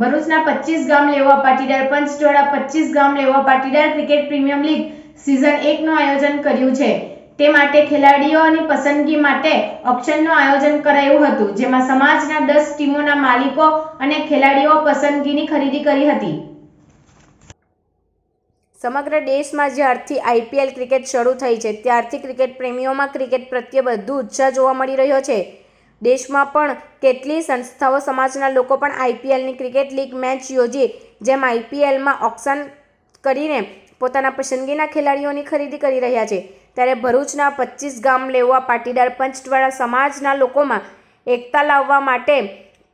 ભરૂચના પચીસ ગામ લેવા પાટીદાર પંચ દ્વારા પચીસ ગામ Leva Patidar cricket premium league season એકનું આયોજન કર્યું છે. તે માટે ખેલાડીઓની પસંદગી માટે ઓક્શનનું આયોજન કરાયું હતું, જેમાં સમાજના દસ ટીમોના માલિકો અને ખેલાડીઓ પસંદગીની ખરીદી કરી હતી. સમગ્ર દેશમાં જ્યારથી આઈપીએલ ક્રિકેટ શરૂ થઈ છે, ત્યારથી ક્રિકેટ પ્રેમીઓમાં ક્રિકેટ પ્રત્યે વધુ ઉત્સાહ જોવા મળી રહ્યો છે. દેશમાં પણ કેટલી સંસ્થાઓ સમાજના લોકો પણ આઈપીએલની ક્રિકેટ લીગ મેચ યોજી, જેમ આઈપીએલમાં ઓક્શન કરીને પોતાના પસંદગીના ખેલાડીઓની ખરીદી કરી રહ્યા છે. ત્યારે ભરૂચના પચીસ ગામ લેવા પાટીદાર પંચ દ્વારા સમાજના લોકોમાં એકતા લાવવા માટે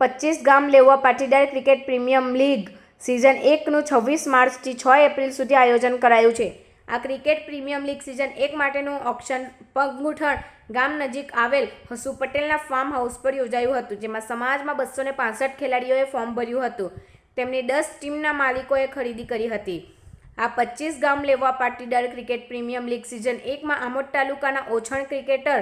પચીસ ગામ Leva Patidar cricket premium league season એકનું છવ્વીસ માર્ચથી છ એપ્રિલ સુધી આયોજન કરાયું છે. આ ક્રિકેટ પ્રીમિયમ લીગ સિઝન એક માટેનું ઓક્શન પગમુઠણ ગામ નજીક આવેલ હસુ પટેલના ફાર્મ હાઉસ પર યોજાયું હતું, જેમાં સમાજમાં બસો ને પાસઠ ખેલાડીઓએ ફોર્મ ભર્યું હતું. તેમની દસ ટીમના માલિકોએ ખરીદી કરી હતી. આ પચીસ ગામ Leva Patidar cricket premium league season એકમાં આમોદ તાલુકાના ઓછણ ક્રિકેટર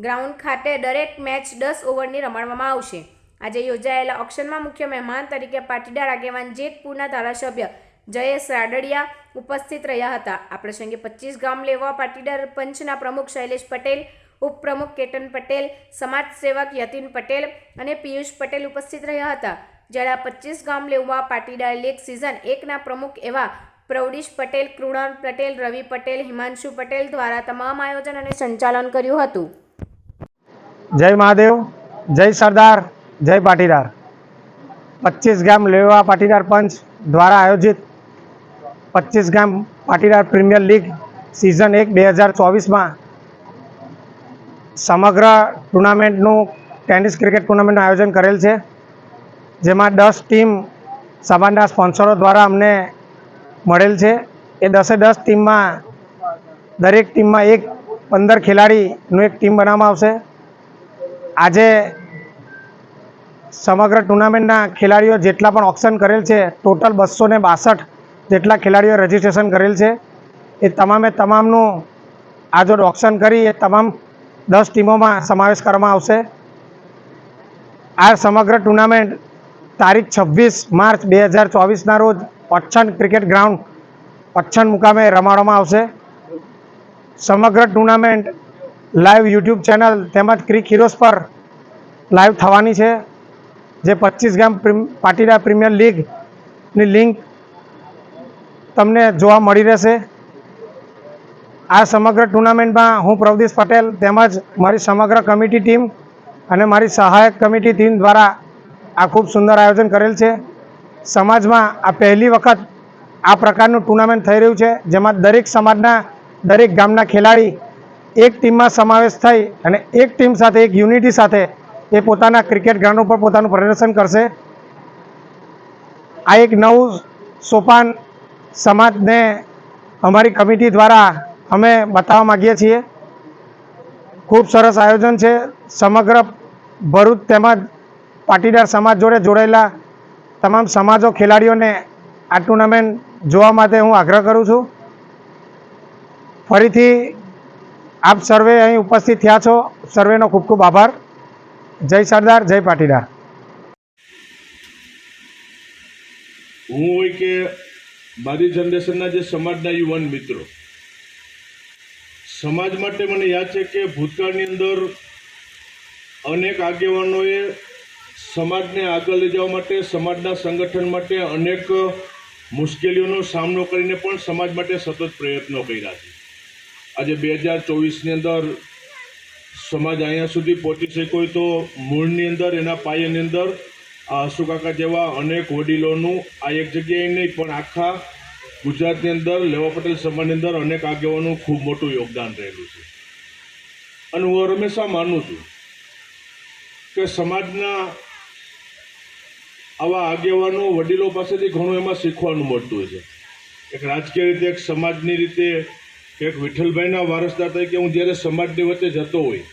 ગ્રાઉન્ડ ખાતે દરેક મેચ દસ ઓવરની રમાડવામાં આવશે. આજે યોજાયેલા ઓક્શનમાં મુખ્ય મહેમાન તરીકે પાટીદાર આગેવાન જેતપુરના ધારાસભ્ય જયેશ રાડડિયા ઉપસ્થિત રહ્યા હતા. આ પ્રસંગે પચીસ ગામ લેવા પાટીદાર પંચના પ્રમુખ શૈલેષ પટેલ, ઉપપ્રમુખ કેતન પટેલ, સમાજ સેવક યતિન પટેલ અને પિયુષ પટેલ ઉપસ્થિત રહ્યા હતા. જ્યારે આ પચીસ ગામ લેવા પાટીદાર લીગ સિઝન એકના પ્રમુખ એવા પ્રૌડીશ પટેલ, કૃણાલ પટેલ, રવિ પટેલ, હિમાંશુ પટેલ દ્વારા તમામ આયોજન અને સંચાલન કર્યું હતું. જય મહાદેવ, જય સરદાર, જય પાટીદાર. પચીસ ગામ લેવા પાટીદાર પંચ દ્વારા આયોજિત પચીસ ગામ પાટીદાર પ્રીમિયર લીગ સિઝન એક બે હજાર ચોવીસમાં સમગ્ર ટુર્નામેન્ટનું ટેનિસ ક્રિકેટ ટુર્નામેન્ટનું આયોજન કરેલ છે. જેમાં દસ ટીમ સમાજના સ્પોન્સરો દ્વારા અમને મળેલ છે. એ દસે દસ ટીમમાં દરેક ટીમમાં એક પંદર ખેલાડીનું એક ટીમ બનાવવામાં આવશે. આજે સમગ્ર ટુર્નામેન્ટના ખેલાડીઓ જેટલા પણ ઓપ્શન કરેલ છે, ટોટલ બસો ને બાસઠ જેટલા ખેલાડીઓ રજીસ્ટ્રેશન કરેલ છે, એ તમામે તમામનું આ જો ઓક્શન કરી એ તમામ દસ ટીમોમાં સમાવેશ કરવામાં આવશે. આ સમગ્ર ટુર્નામેન્ટ તારીખ છવ્વીસ માર્ચ બે હજાર ચોવીસના રોજ પચ્છન ક્રિકેટ ગ્રાઉન્ડ, પચ્છન મુકામે રમાડવામાં આવશે. સમગ્ર ટુર્નામેન્ટ લાઈવ યુટ્યુબ ચેનલ તેમજ ક્રિક હીરોઝ પર લાઈવ થવાની છે. જે પચીસ ગામ પાટીદાર પ્રીમિયર લીગની લિંક તમને જોવા મળી રહેશે. આ સમગ્ર ટુર્નામેન્ટમાં હું પ્રવદીશ પટેલ તેમજ મારી સમગ્ર કમિટી ટીમ અને મારી સહાયક કમિટી ટીમ દ્વારા આ ખૂબ સુંદર આયોજન કરેલ છે. સમાજમાં આ પહેલી વખત આ પ્રકારનું ટુર્નામેન્ટ થઈ રહ્યું છે, જેમાં દરેક સમાજના, દરેક ગામના ખેલાડી એક ટીમમાં સમાવેશ થઈ અને એક ટીમ સાથે, એક યુનિટી સાથે એ પોતાના ક્રિકેટ ગ્રાઉન્ડ ઉપર પોતાનું પ્રદર્શન કરશે. આ એક નવું સોપાન સમાજને અમારી કમિટી દ્વારા અમે બતાવવા માગીએ છીએ. ખૂબ સરસ આયોજન છે. સમગ્ર ભરૂચ તેમજ પાટીદાર સમાજ જોડે જોડાયેલા તમામ સમાજો ખેલાડીઓને આ ટુર્નામેન્ટ જોવા માટે હું આગ્રહ કરું છું. ફરીથી આપ સર્વે અહીં ઉપસ્થિત થયા છો. સર્વેનો ખૂબ ખૂબ આભાર. જય સરદાર, જય પાટીદાર. હું કે મારી જનરેશનના જે સમાજના યુવાન મિત્રો, સમાજ માટે મને યાદ છે કે ભૂતકાળની અંદર અનેક આગેવાનોએ સમાજને આગળ લઈ જવા માટે, સમાજના સંગઠન માટે અનેક મુશ્કેલીઓનો સામનો કરીને પણ સમાજ માટે સતત પ્રયત્નો કર્યા છે. આજે બે હજાર ચોવીસની અંદર સમાજ અહીંયા સુધી પહોંચી શક્યો તો મૂળની અંદર, એના પાયાની અંદર આ અશુકાકા જેવા અનેક વડીલોનું આ એક જગ્યાએ નહીં, પણ આખા ગુજરાતની અંદર, લેવા પટેલ સમાજની અંદર અનેક આગેવાનું ખૂબ મોટું યોગદાન રહેલું છે. અને હું હંમેશા માનું છું કે સમાજના આવા આગેવાનો, વડીલો પાસેથી ઘણું એમાં શીખવાનું મળતું છે. એક રાજકીય રીતે, એક સમાજની રીતે, એક વિઠ્ઠલભાઈના વારસદાર તરીકે હું જ્યારે સમાજની વચ્ચે જતો હોય,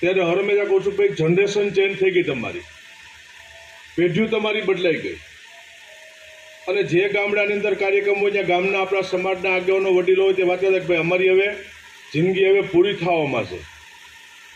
ત્યારે હંમેશા કહું છું ભાઈ જનરેશન ચેન્જ થઈ ગઈ તમારી. પેઢીઓ તમારી બદલાઈ ગઈ. અને જે ગામડાની અંદર કાર્યક્રમ હોય, ત્યાં ગામના આપણા સમાજના આગેવાનો, વડીલો હોય તે વાત કરે કે ભાઈ અમારી હવે જિંદગી હવે પૂરી થવામાં છે